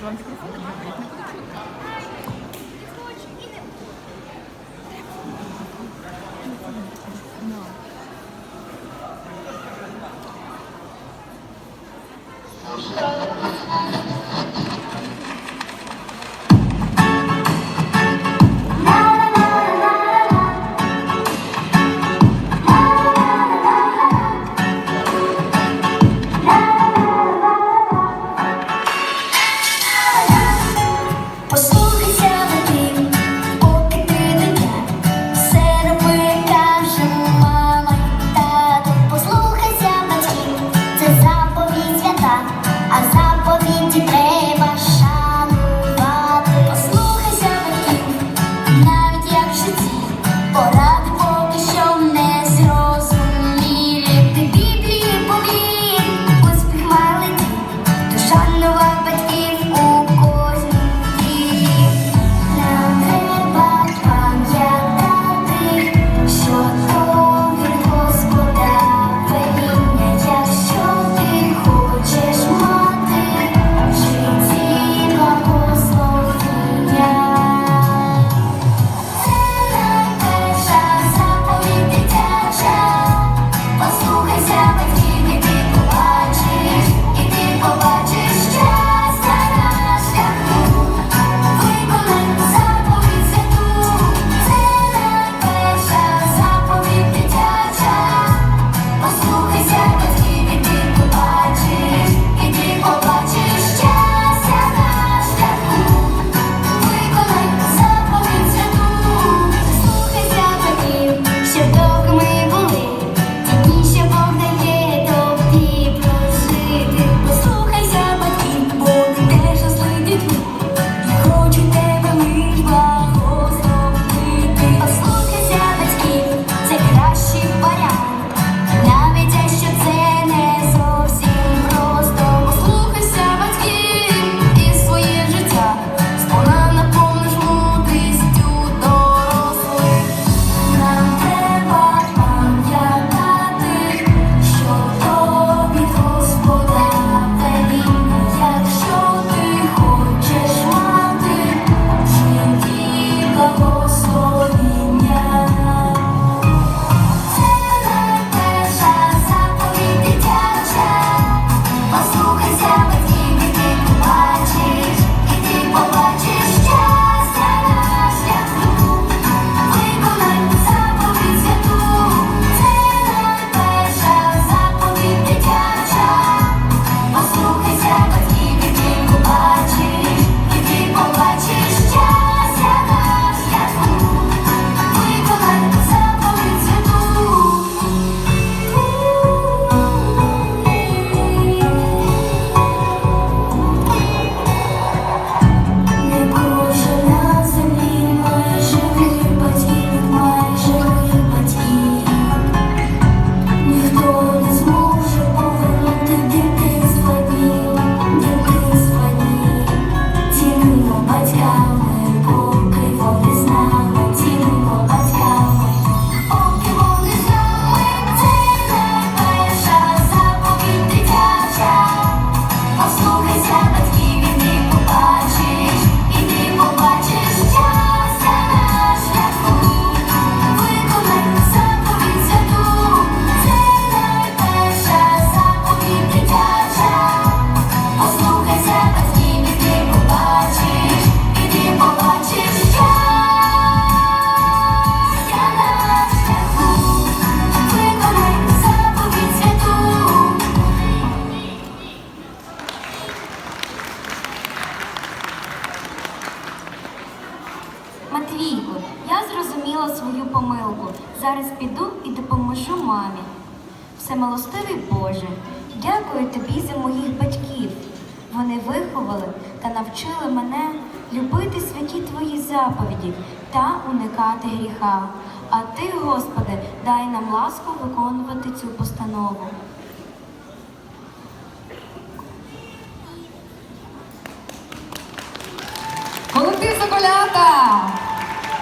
Може вам мікрофон, говорить, не буде чутно. No. Матвійку, я зрозуміла свою помилку. Зараз піду і допоможу мамі. Всемилостивий Боже, дякую тобі за моїх батьків. Вони виховали та навчили мене любити святі Твої заповіді та уникати гріха. А Ти, Господи, дай нам ласку виконувати цю постанову. Колектив Соколята!